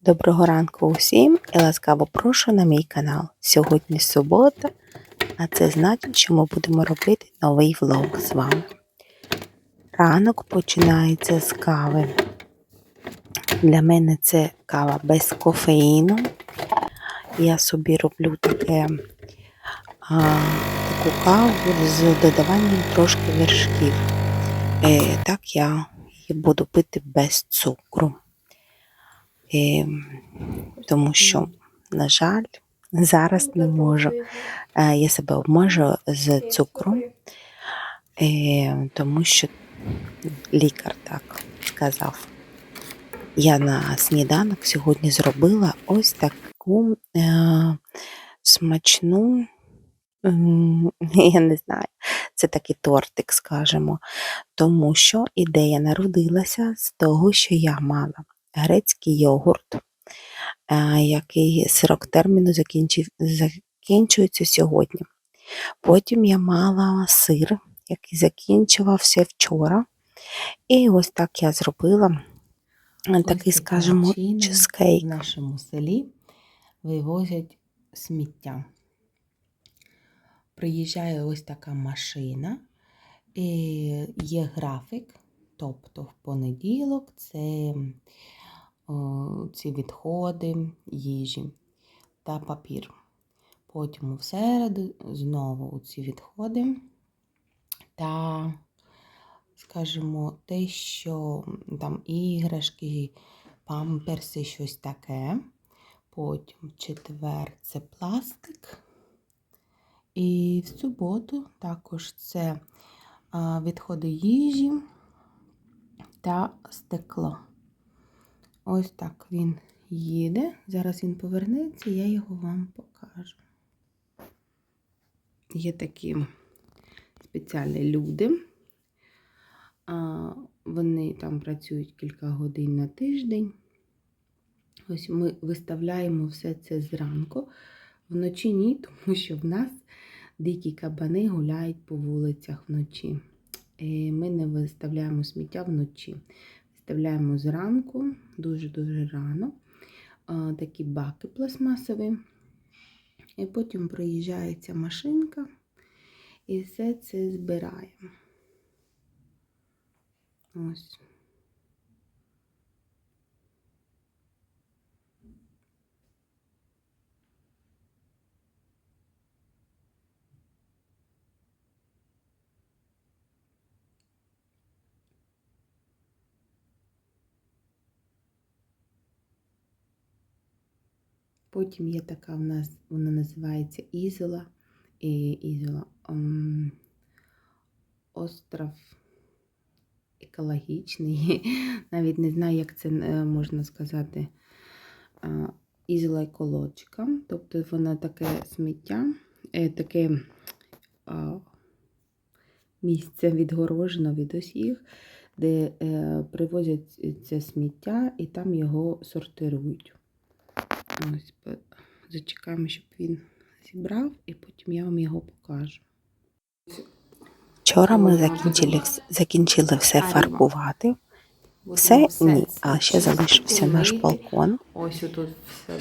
Доброго ранку усім і ласкаво прошу на мій канал. Сьогодні субота, а це значить, що ми будемо робити новий влог з вами. Ранок починається з кави. Для мене це кава без кофеїну. Я собі роблю таке, а, таку каву з додаванням трошки вершків. Е, так я її буду пити без цукру. Е, тому що, на жаль, зараз не можу. Е, Я себе обмежу з цукром, е, тому що лікар так сказав. Я на сніданок сьогодні зробила ось таку е, смачну, я не знаю, це такий тортик, скажімо, тому що ідея народилася з того, що я мала грецький йогурт, е, який срок терміну закінчується сьогодні. Потім я мала сир, який закінчувався вчора. І ось так я зробила е, такий, скажімо, чизкейк. В нашому селі вивозять сміття. Приїжджає ось така машина, і є графік, тобто в понеділок це ці відходи їжі та папір. Потім у середу знову ці відходи та, скажімо, те, що там іграшки, памперси, щось таке. Потім четвер це пластик. І в суботу також це відходи їжі та стекло. Ось так він їде. Зараз він повернеться, я його вам покажу. Є такі спеціальні люди. Вони там працюють кілька годин на тиждень. Ось ми виставляємо все це зранку. Вночі ні, тому що в нас дикі кабани гуляють по вулицях вночі. І Ми не виставляємо сміття вночі. Виставляємо зранку, дуже-дуже рано. Такі баки пластмасові. І потім проїжджається машинка і все це збираємо. Ось. Потім є така в нас, вона називається Ізола. І Ізола ем, остров екологічний. Навіть не знаю, як це е, можна сказати. Е, Ізола екологіка. Тобто вона таке сміття, е, таке місце відгорожено від усіх, де привозять це сміття і там його сортирують. Ось зачекаємо, щоб він зібрав, і потім я вам його покажу. Вчора ми закінчили, закінчили все фарбувати. Все ні, а ще залишився наш балкон. Ось тут все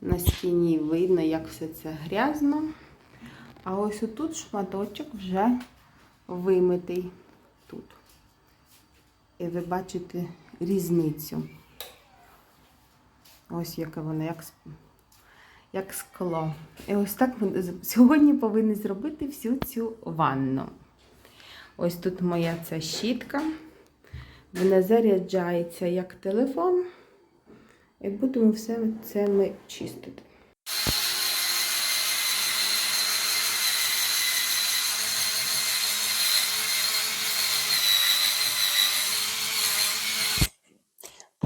на стіні видно, як все це грязно. А ось тут шматочок вже вимитий тут. І ви бачите різницю. Ось яке воно, як, як скло. І ось так сьогодні повинні зробити всю цю ванну. Ось тут моя ця щітка. Вона заряджається як телефон. І будемо все це ми чистити.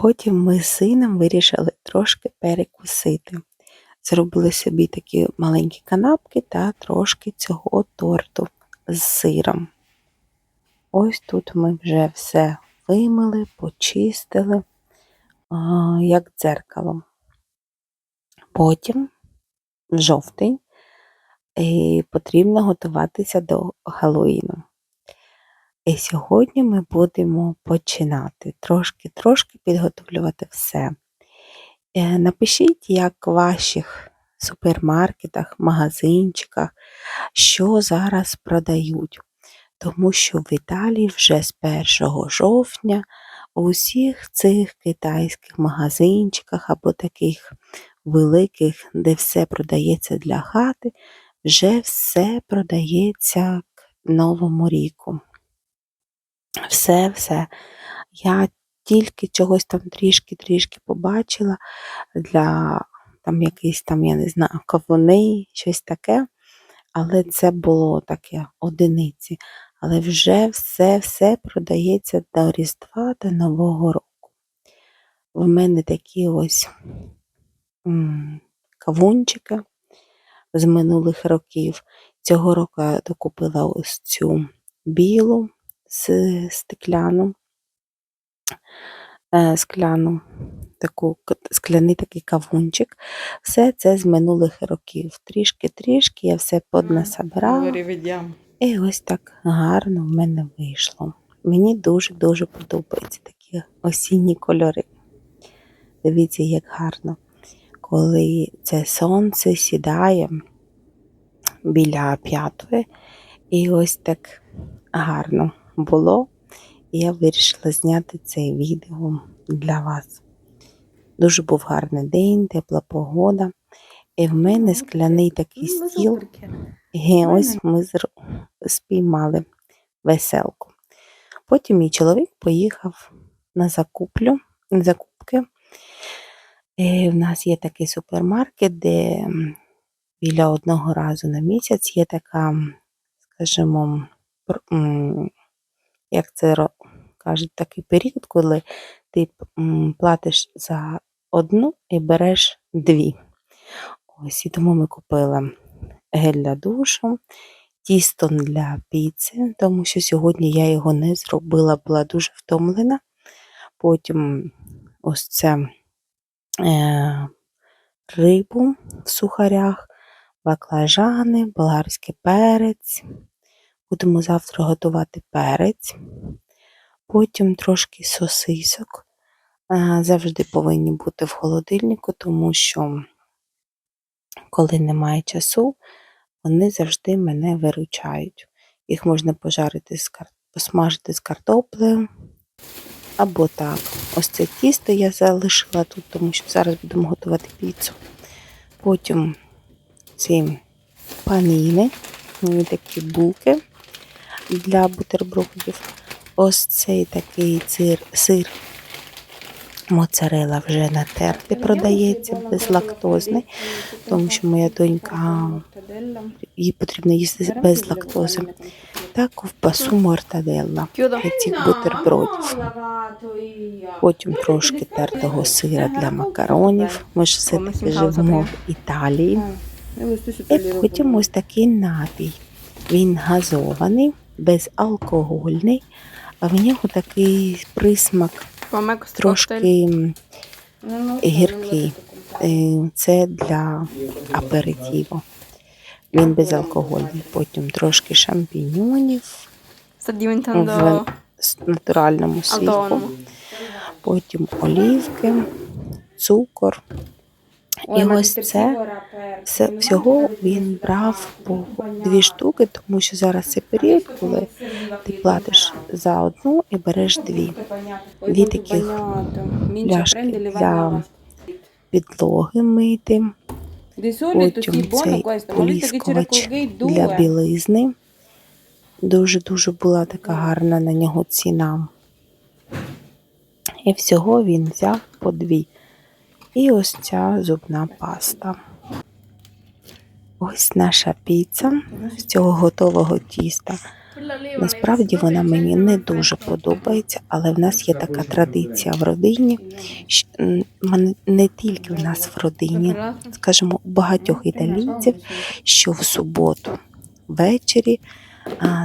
Потім ми з сином вирішили трошки перекусити. Зробили собі такі маленькі канапки та трошки цього торту з сиром. Ось тут ми вже все вимили, почистили, як дзеркало. Потім в жовтень е, потрібно готуватися до Хеллоїну. І сьогодні ми будемо починати трошки-трошки підготовлювати все. Е, Напишіть, як в ваших супермаркетах, магазинчиках, що зараз продають. Тому що в Італії вже з 1 жовтня у всіх цих китайських магазинчиках або таких великих, де все продається для хати, вже все продається к Новому ріку. Все, все. Я тільки чогось там трішки-трішки побачила для там якісь там, я не знаю, кавуни, щось таке. Але це було таке одиниці. Але вже все-все продається до Різдва та Нового року. В мене такі ось кавунчики з минулих років. Цього року я докупила ось цю білу стекляну, е, скляну, таку, скляний такий кавунчик. Все це з минулих років. Трішки-трішки я все поднасобирала. І ось так гарно в мене вийшло. Мені дуже-дуже подобаються такі осінні кольори. Дивіться, як гарно, коли це сонце сідає біля п'ятої, і ось так гарно було. І я вирішила зняти це відео для вас. Дуже був гарний день, тепла погода. І в мене скляний такий стіл. І ось ми спіймали веселку. Потім мій чоловік поїхав на закуплю, закупки. І в нас є такий супермаркет, де біля одного разу на місяць є така, скажімо, як це кажуть, такий період, коли ти платиш за одну і береш дві. Ось і тому ми купили гель для душу, тісто для піци, тому що сьогодні я його не зробила, була дуже втомлена. Потім ось це е, рибу в сухарях, баклажани, болгарський перець. Будемо завтра готувати перець. Потім трошки сосисок. Е, завжди повинні бути в холодильнику, тому що коли немає часу, вони завжди мене виручають. Їх можна пожарити з кар... посмажити з картоплею. Або так. Ось це тісто я залишила тут, тому що зараз будемо готувати піцу. Потім ці паніни, такі булки для бутербродів. Ось цей такий сир, сир моцарела вже натертий продається, безлактозний, тому що моя донька їй потрібно їсти без лактози. Та ковбасу мортаделла для цих бутербродів. Потім трошки тертого сира для макаронів. Ми ж все-таки живемо в Італії. І потім ось такий напій. Він газований, безалкогольний, а в нього такий присмак трошки м, гіркий. Е, Це для аперитиву. Він безалкогольний. Потім трошки шампіньонів в натуральному autonomo. Потім олівки, цукор. І ось це все, всього він брав по дві штуки, тому що зараз цей період, коли ти платиш за одну і береш дві. Дві таких пляшки для підлоги мити, потім цей оліскувач для білизни. Дуже-дуже була така гарна на нього ціна. І всього він взяв по дві. І ось ця зубна паста. Ось наша піца з цього готового тіста. Насправді вона мені не дуже подобається, але в нас є така традиція в родині. щ- м, мене- Не тільки в нас в родині, скажімо, у багатьох італійців, що в суботу ввечері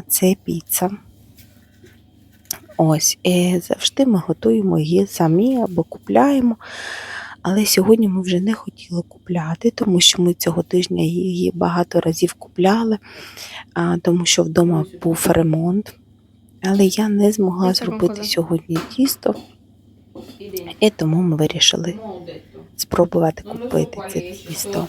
це піца. Ось, і завжди ми готуємо її самі або купляємо. Але сьогодні ми вже не хотіли купляти, тому що ми цього тижня її багато разів купляли, тому що вдома був ремонт. Але я не змогла зробити сьогодні тісто, і тому ми вирішили спробувати купити це тісто.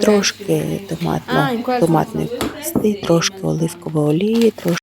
Трошки томатно, томатної пасти, трошки оливкової олії, трошки